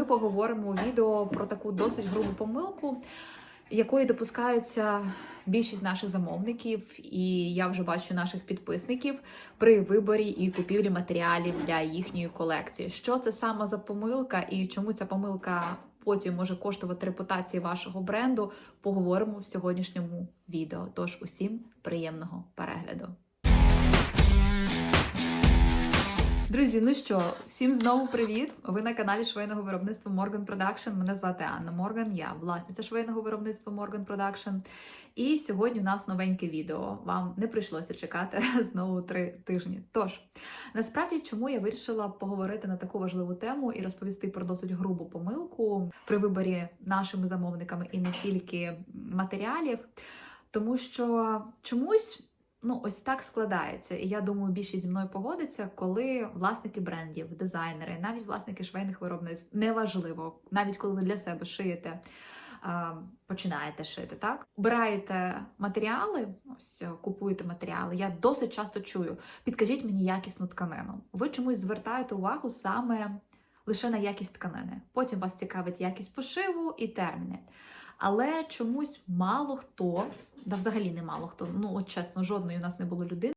ми поговоримо у відео про таку досить грубу помилку, якої допускаються більшість наших замовників, і я вже бачу наших підписників при виборі і купівлі матеріалів для їхньої колекції. Що це саме за помилка і чому ця помилка потім може коштувати репутації вашого бренду? Поговоримо в сьогоднішньому відео. Тож усім приємного перегляду. Друзі, ну що, всім знову привіт! Ви на каналі швейного виробництва Morgan Production. Мене звати Анна Морган, я власниця швейного виробництва Morgan Production. І сьогодні у нас новеньке відео. Вам не прийшлося чекати знову три тижні. Тож, насправді, чому я вирішила поговорити на таку важливу тему і розповісти про досить грубу помилку при виборі нашими замовниками і не тільки матеріалів, тому що чомусь. Ну, ось так складається. І я думаю, більшість зі мною погодиться, коли власники брендів, дизайнери, навіть власники швейних виробництв, неважливо, навіть коли ви для себе шиєте, починаєте шити, так? Обираєте матеріали, ось купуєте матеріали. Я досить часто чую: підкажіть мені якісну тканину. Ви чомусь звертаєте увагу саме лише на якість тканини. Потім вас цікавить якість пошиву і терміни. Але чомусь мало хто, да взагалі немало хто, ну от чесно, жодної у нас не було людини,